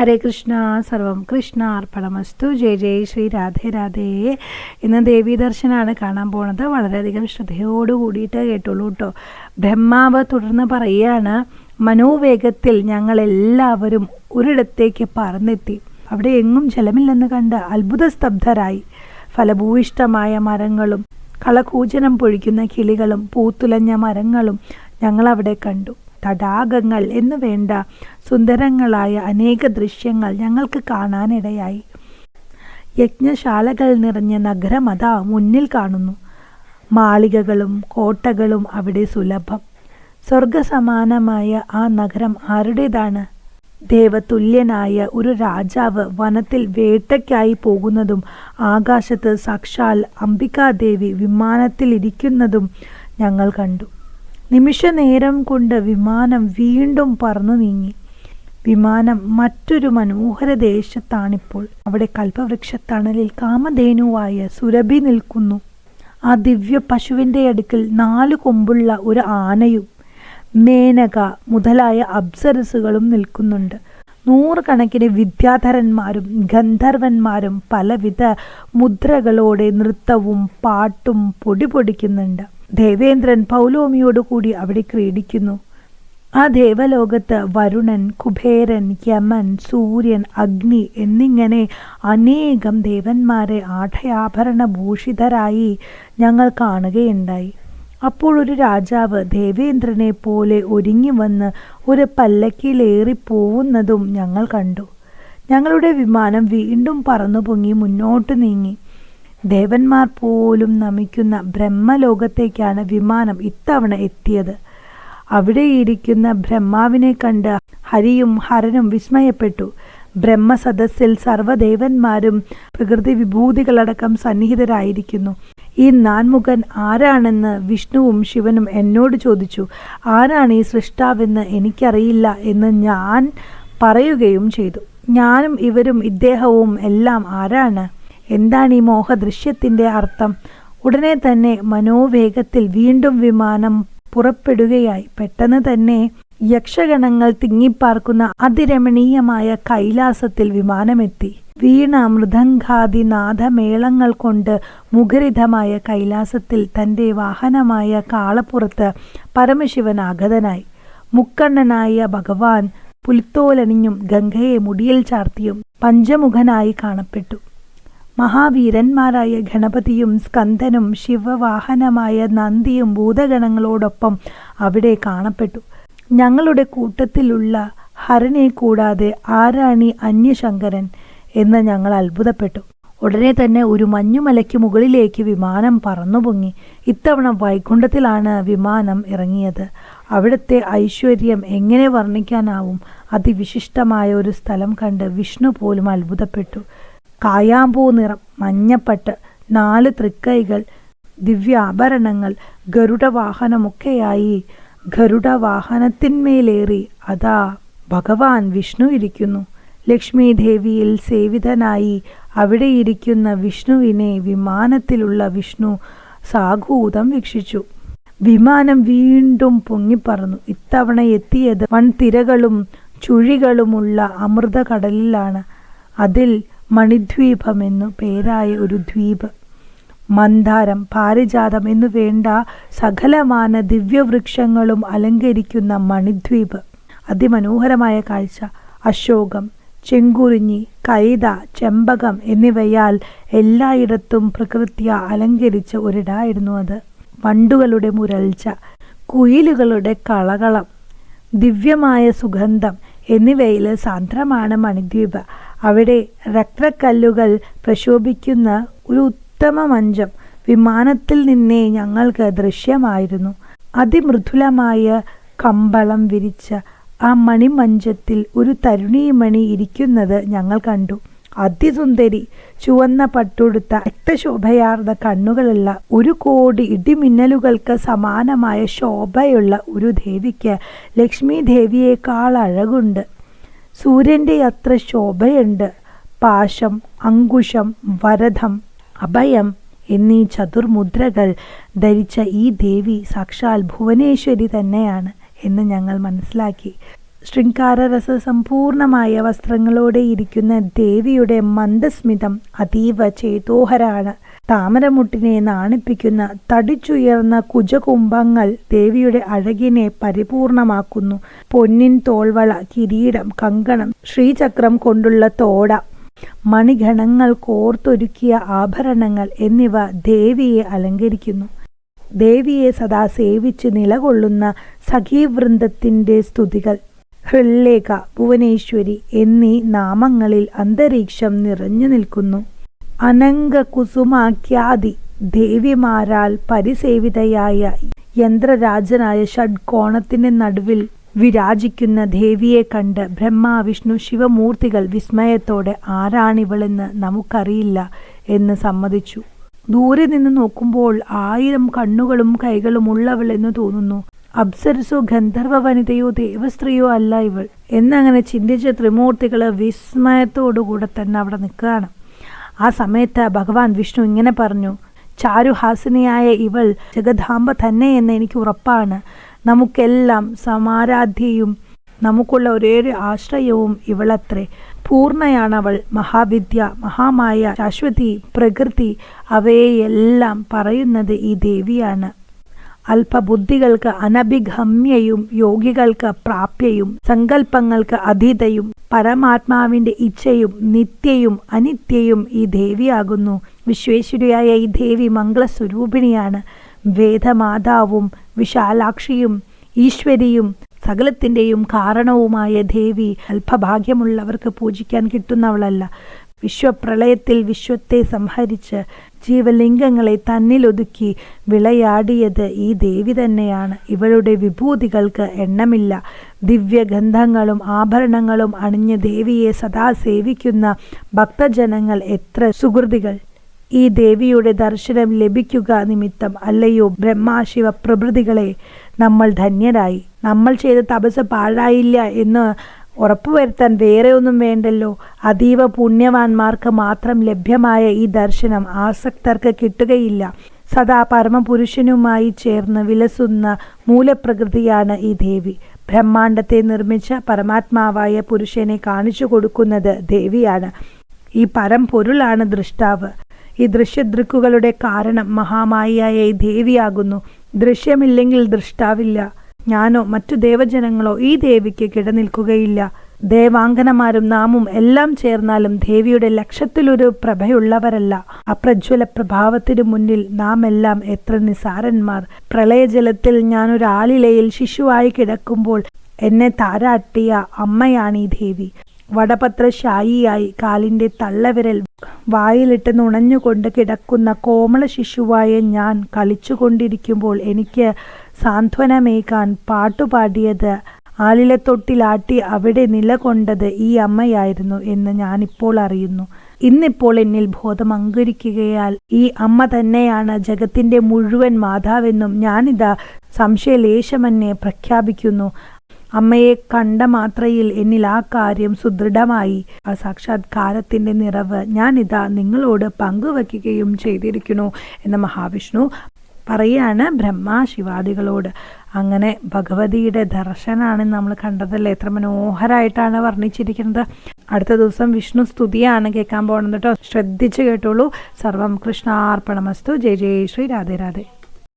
ഹരേ കൃഷ്ണ സർവം കൃഷ്ണ അർപ്പണമസ്തു. ജയ ജയ് ശ്രീ രാധേ രാധേ. ഇന്ന് ദേവീ ദർശനമാണ് കാണാൻ പോണത്. വളരെയധികം ശ്രദ്ധയോട് കൂടിയിട്ട് കേട്ടുള്ളൂ കേട്ടോ ബ്രഹ്മാവ് തുടർന്ന് പറയുകയാണ് മനോവേഗത്തിൽ ഞങ്ങളെല്ലാവരും ഒരിടത്തേക്ക് പറന്നെത്തി. അവിടെ എങ്ങും ജലമില്ലെന്ന് കണ്ട് അത്ഭുത സ്തബ്ധരായി ഫലഭൂയിഷ്ടമായ മരങ്ങളും കളകൂജനം പൊഴിക്കുന്ന കിളികളും പൂത്തുലഞ്ഞ മരങ്ങളും ഞങ്ങളവിടെ കണ്ടു. തടാകങ്ങൾ എന്നു വേണ്ട സുന്ദരങ്ങളായ അനേക ദൃശ്യങ്ങൾ ഞങ്ങൾക്ക് കാണാനിടയായി. യജ്ഞശാലകൾ നിറഞ്ഞ നഗരം അതാ മുന്നിൽ കാണുന്നു. മാളികകളും കോട്ടകളും അവിടെ സുലഭം. സ്വർഗസമാനമായ ആ നഗരം ആരുടേതാണ്? ദേവതുല്യനായ ഒരു രാജാവ് വനത്തിൽ വേട്ടയ്ക്കായി പോകുന്നതും ആകാശത്ത് സാക്ഷാൽ അംബികാദേവി വിമാനത്തിലിരിക്കുന്നതും ഞങ്ങൾ കണ്ടു. നിമിഷനേരം കൊണ്ട് വിമാനം വീണ്ടും പറന്നു നീങ്ങി. വിമാനം മറ്റൊരു മനോഹര ദേശത്താണിപ്പോൾ അവിടെ കൽപ്പവൃക്ഷത്തണലിൽ കാമധേനുവായ സുരഭി നിൽക്കുന്നു. ആ ദിവ്യ പശുവിന്റെ അടുക്കൽ നാലു കൊമ്പുള്ള ഒരു ആനയും മേനക മുതലായ അപ്സരസുകളും നിൽക്കുന്നുണ്ട്. നൂറുകണക്കിന് വിദ്യാധരന്മാരും ഗന്ധർവന്മാരും പലവിധ മുദ്രകളോടെ നൃത്തവും പാട്ടും പൊടി പൊടിക്കുന്നുണ്ട്. ദേവേന്ദ്രൻ പൗലോമിയോട് കൂടി അവിടെ ക്രീഡിക്കുന്നു. ആ ദേവലോകത്ത് വരുണൻ കുബേരൻ യമൻ സൂര്യൻ അഗ്നി എന്നിങ്ങനെ അനേകം ദേവന്മാരെ ആഠയാഭരണ ഭൂഷിതരായി ഞങ്ങൾ കാണുകയുണ്ടായി. അപ്പോൾ ഒരു രാജാവ് ദേവേന്ദ്രനെ പോലെ ഒരുങ്ങി വന്ന് ഒരു പല്ലക്കിലേറി പോകുന്നതും ഞങ്ങൾ കണ്ടു. ഞങ്ങളുടെ വിമാനം വീണ്ടും പറന്നു പൊങ്ങി മുന്നോട്ട് നീങ്ങി. ദേവന്മാർ പോലും നമിക്കുന്ന ബ്രഹ്മലോകത്തേക്കാണ് വിമാനം ഇത്തവണ എത്തിയത്. അവിടെയിരിക്കുന്ന ബ്രഹ്മാവിനെ കണ്ട് ഹരിയും ഹരനും വിസ്മയപ്പെട്ടു. ബ്രഹ്മസദസ്സിൽ സർവദേവന്മാരും പ്രകൃതി വിഭൂതികളടക്കം സന്നിഹിതരായിരിക്കുന്നു. ഈ നാൻമുഖൻ ആരാണെന്ന് വിഷ്ണുവും ശിവനും എന്നോട് ചോദിച്ചു. ആരാണ് ഈ സൃഷ്ടാവെന്ന് എനിക്കറിയില്ല എന്ന് ഞാൻ പറയുകയും ചെയ്തു. ഞാനും ഇവരും ഇദ്ദേഹവും എല്ലാം ആരാണ്? എന്താണ് ഈ മോഹദൃശ്യത്തിന്റെ അർത്ഥം? ഉടനെ തന്നെ മനോവേഗത്തിൽ വീണ്ടും വിമാനം പുറപ്പെടുകയായി. പെട്ടെന്ന് തന്നെ യക്ഷഗണങ്ങൾ തിങ്ങിപ്പാർക്കുന്ന അതിരമണീയമായ കൈലാസത്തിൽ വിമാനമെത്തി. വീണ മൃദംഗാദി നാദമേളങ്ങൾ കൊണ്ട് മുഖരിതമായ കൈലാസത്തിൽ തന്റെ വാഹനമായ കാളപ്പുറത്ത് പരമശിവൻ ആഗതനായി മുക്കണ്ണനായ ഭഗവാൻ പുലിത്തോലണിഞ്ഞും ഗംഗയെ മുടിയിൽ ചാർത്തിയും പഞ്ചമുഖനായി കാണപ്പെട്ടു. മഹാവീരന്മാരായ ഗണപതിയും സ്കന്ദനും ശിവവാഹനമായ നന്ദിയും ഭൂതഗണങ്ങളോടൊപ്പം അവിടെ കാണപ്പെട്ടു. ഞങ്ങളുടെ കൂട്ടത്തിലുള്ള ഹരനെ കൂടാതെ ആരാണി അന്യശങ്കരൻ എന്ന് ഞങ്ങൾ അത്ഭുതപ്പെട്ടു. ഉടനെ തന്നെ ഒരു മഞ്ഞുമലയ്ക്ക് മുകളിലേക്ക് വിമാനം പറന്നുപൊങ്ങി. ഇത്തവണ വൈകുണ്ഠത്തിലാണ് വിമാനം ഇറങ്ങിയത്. അവിടുത്തെ ഐശ്വര്യം എങ്ങനെ വർണിക്കാനാവും അതിവിശിഷ്ടമായ ഒരു സ്ഥലം കണ്ട് വിഷ്ണു പോലും അത്ഭുതപ്പെട്ടു. കായാമ്പൂ നിറം മഞ്ഞപ്പട്ട് നാല് തൃക്കൈകൾ ദിവ്യാഭരണങ്ങൾ ഗരുഡവാഹനമൊക്കെയായി. ഗരുഡവാഹനത്തിന്മേലേറി അതാ ഭഗവാൻ വിഷ്ണു ഇരിക്കുന്നു. ലക്ഷ്മി ദേവിയിൽ സേവിതനായി അവിടെ ഇരിക്കുന്ന വിഷ്ണുവിനെ വിമാനത്തിലുള്ള വിഷ്ണു സാഗൂതം വീക്ഷിച്ചു. വിമാനം വീണ്ടും പൊങ്ങിപ്പറന്നു. ഇത്തവണ എത്തിയത് വൻതിരകളും ചുഴികളുമുള്ള അമൃതകടലിലാണ്. അതിൽ മണിദ്വീപമെന്നു പേരായ ഒരു ദ്വീപ്. മന്ദാരം പാരിജാതം എന്നു വേണ്ട സകലമാന ദിവ്യവൃക്ഷങ്ങളും അലങ്കരിക്കുന്ന മണിദ്വീപ്. അതിമനോഹരമായ കാഴ്ച. അശോകം ചെങ്കുറിഞ്ഞി കൈത ചെമ്പകം എന്നിവയാൽ എല്ലായിടത്തും പ്രകൃത്യ അലങ്കരിച്ച ഒരിടായിരുന്നു അത്. വണ്ടുകളുടെ മുരൾച്ച കുയിലുകളുടെ കളകളം ദിവ്യമായ സുഗന്ധം എന്നിവയിൽ സാന്ദ്രമാണ് മണിദ്വീപ്. അവിടെ രക്തക്കല്ലുകൾ പ്രശോഭിക്കുന്ന ഒരു ഉത്തമ മഞ്ചം വിമാനത്തിൽ നിന്നേ ഞങ്ങൾക്ക് ദൃശ്യമായിരുന്നു. അതിമൃദുലമായ കമ്പളം വിരിച്ച ആ മണിമഞ്ചത്തിൽ ഒരു തരുണീമണി ഇരിക്കുന്നത് ഞങ്ങൾ കണ്ടു. അതിസുന്ദരി ചുവന്ന പട്ടുടുത്ത രക്തശോഭയാർന്ന കണ്ണുകളുള്ള ഒരു കോടി ഇടിമിന്നലുകൾക്ക് സമാനമായ ശോഭയുള്ള ഒരു ദേവിക്ക് ലക്ഷ്മി ദേവിയേക്കാൾ അഴകുണ്ട്. സൂര്യന്റെ അത്ര ശോഭയുണ്ട്. പാശം അങ്കുശം വരധം അഭയം എന്നീ ചതുർമുദ്രകൾ ധരിച്ച ഈ ദേവി സാക്ഷാൽ ഭുവനേശ്വരി തന്നെയാണ് എന്ന് ഞങ്ങൾ മനസ്സിലാക്കി. ശൃംഗാരരസ സമ്പൂർണമായ വസ്ത്രങ്ങളോടെ ഇരിക്കുന്ന ദേവിയുടെ മന്ദസ്മിതം അതീവ ചേതോഹരാണ്. താമരമുട്ടിനെ നാണിപ്പിക്കുന്ന തടിച്ചുയർന്ന കുജകുംഭങ്ങൾ ദേവിയുടെ അഴകിനെ പരിപൂർണമാക്കുന്നു. പൊന്നിൻ തോൾവള കിരീടം കങ്കണം ശ്രീചക്രം കൊണ്ടുള്ള തോട മണിഗണങ്ങൾ കോർത്തൊരുക്കിയ ആഭരണങ്ങൾ എന്നിവ ദേവിയെ അലങ്കരിക്കുന്നു. ദേവിയെ സദാ സേവിച്ച് നിലകൊള്ളുന്ന സഖീവൃന്ദത്തിന്റെ സ്തുതികൾ ഹൃല്ലേഖ ഭുവനേശ്വരി എന്നീ നാമങ്ങളിൽ അന്തരീക്ഷം നിറഞ്ഞു നിൽക്കുന്നു. അനങ്ക കുസുമാഖ്യാതി ദേവിമാരാൽ പരിസേവിതയായ യന്ത്രരാജനായ ഷഡ്കോണത്തിന്റെ നടുവിൽ വിരാജിക്കുന്ന ദേവിയെ കണ്ട് ബ്രഹ്മാവിഷ്ണു ശിവമൂർത്തികൾ വിസ്മയത്തോടെ ആരാണിവളെന്ന് നമുക്കറിയില്ല എന്ന് സമ്മതിച്ചു. ദൂരെ നിന്ന് നോക്കുമ്പോൾ ആയിരം കണ്ണുകളും കൈകളും ഉള്ളവളെന്ന് തോന്നുന്നു. അപ്സരസോ ഗന്ധർവ വനിതയോ ദേവസ്ത്രീയോ അല്ല ഇവൾ. എന്നങ്ങനെ ചിന്തിച്ച ത്രിമൂർത്തികൾ വിസ്മയത്തോടുകൂടെ തന്നെ അവിടെ നിൽക്കുകയാണ്. ആ സമയത്ത് ഭഗവാൻ വിഷ്ണു ഇങ്ങനെ പറഞ്ഞു ചാരുഹാസിനിയായ ഇവൾ ജഗദാംബ തന്നെ എന്ന് എനിക്ക് ഉറപ്പാണ്. നമുക്കെല്ലാം സമാരാധ്യയും നമുക്കുള്ള ഒരേ ഒരു ആശ്രയവും ഇവളത്രേ. പൂർണയാണ് അവൾ മഹാവിദ്യ മഹാമായ ശാശ്വതി പ്രകൃതി അവയെല്ലാം പറയുന്നത് ഈ ദേവിയാണ്. അല്പബുദ്ധികൾക്ക് അനഭിഗമ്യയും യോഗികൾക്ക് പ്രാപ്യയും സങ്കല്പങ്ങൾക്ക് അതീതയും പരമാത്മാവിന്റെ ഇച്ഛയും നിത്യയും അനിത്യയും ഈ ദേവിയാകുന്നു. വിശ്വേശ്വരിയായ ഈ ദേവി മംഗളസ്വരൂപിണിയാണ്. വേദമാതാവും വിശാലാക്ഷിയും ഈശ്വരിയും സകലത്തിന്റെയും കാരണവുമായ ദേവി അല്പഭാഗ്യമുള്ളവർക്ക് പൂജിക്കാൻ കിട്ടുന്നവളല്ല. വിശ്വപ്രളയത്തിൽ വിശ്വത്തെ സംഹരിച്ച് ജീവലിംഗങ്ങളെ തന്നിലൊതുക്കി വിളയാടിയത് ഈ ദേവി തന്നെയാണ്. ഇവളുടെ വിഭൂതികൾക്ക് എണ്ണമില്ല. ദിവ്യഗന്ധങ്ങളും ആഭരണങ്ങളും അണിഞ്ഞ ദേവിയെ സദാ സേവിക്കുന്ന ഭക്തജനങ്ങൾ എത്ര സുഹൃതികൾ. ഈ ദേവിയുടെ ദർശനം ലഭിക്കുക നിമിത്തം അല്ലയോ ബ്രഹ്മാശിവ പ്രഭൃതികളെ. നമ്മൾ ധന്യരായി. നമ്മൾ ചെയ്ത തപസ് പാഴായില്ല എന്ന് ഉറപ്പുവരുത്താൻ വേറെ ഒന്നും വേണ്ടല്ലോ. അതീവ പുണ്യവാന്മാർക്ക് മാത്രം ലഭ്യമായ ഈ ദർശനം ആസക്തർക്ക് കിട്ടുകയില്ല. സദാ പരമപുരുഷനുമായി ചേർന്ന് വിലസുന്ന മൂലപ്രകൃതിയാണ് ഈ ദേവി. ബ്രഹ്മാണ്ടത്തെ നിർമ്മിച്ച പരമാത്മാവായ പുരുഷനെ കാണിച്ചു കൊടുക്കുന്നത് ദേവിയാണ്. ഈ പരംപൊരുളാണ് ദൃഷ്ടാവ്. ഈ ദൃശ്യദൃക്കുകളുടെ കാരണം മഹാമായിയായ ഈ ദേവിയാകുന്നു. ദൃശ്യമില്ലെങ്കിൽ ദൃഷ്ടാവില്ല. ഞാനോ മറ്റു ദേവജനങ്ങളോ ഈ ദേവിക്ക് കിടനിൽക്കുകയില്ല. ദേവാംഗനമാരും നാമും എല്ലാം ചേർന്നാലും ദേവിയുടെ ലക്ഷത്തിലൊരു പ്രഭയുള്ളവരല്ല. അപ്രജ്വല പ്രഭാവത്തിനു മുന്നിൽ നാം എല്ലാം എത്ര നിസാരന്മാർ. പ്രളയജലത്തിൽ ഞാനൊരാളിലയിൽ ശിശുവായി കിടക്കുമ്പോൾ എന്നെ താരാട്ടിയ അമ്മയാണ് ഈ ദേവി. വടപത്രശായിയായി കാലിന്റെ തള്ളവിരൽ വായിലിട്ട് നുണഞ്ഞുകൊണ്ട് കിടക്കുന്ന കോമള ശിശുവായ ഞാൻ കളിച്ചുകൊണ്ടിരിക്കുമ്പോൾ എനിക്ക് സാന്ത്വനമേകാൻ പാട്ടുപാടിയത് ആലിലത്തൊട്ടിലാട്ടി അവിടെ നിലകൊണ്ടത് ഈ അമ്മയായിരുന്നു എന്ന് ഞാനിപ്പോൾ അറിയുന്നു. ഇന്നിപ്പോൾ എന്നിൽ ബോധം അങ്കരിക്കുകയാൽ ഈ അമ്മ തന്നെയാണ് ജഗത്തിന്റെ മുഴുവൻ മാതാവെന്നും ഞാനിതാ സംശയലേശമെന്നെ പ്രഖ്യാപിക്കുന്നു. അമ്മയെ കണ്ട മാത്രയിൽ എന്നിൽ ആ കാര്യം സുദൃഢമായി. ആ സാക്ഷാത്കാരത്തിന്റെ നിറവ് ഞാനിതാ നിങ്ങളോട് പങ്കുവയ്ക്കുകയും ചെയ്തിരിക്കുന്നു എന്ന മഹാവിഷ്ണു പറയാണ് ബ്രഹ്മ ശിവാദികളോട്. അങ്ങനെ ഭഗവതിയുടെ ദർശനാണ് നമ്മൾ കണ്ടതല്ലേ? എത്ര മനോഹരമായിട്ടാണ് വർണിച്ചിരിക്കുന്നത്. അടുത്ത ദിവസം വിഷ്ണു സ്തുതിയാണ് കേൾക്കാൻ പോകുന്നത് കേട്ടോ. ശ്രദ്ധിച്ച് കേട്ടോളൂ. സർവം കൃഷ്ണാർപ്പണമസ്തു. ജയ ജയ ശ്രീ രാധേ രാധേ.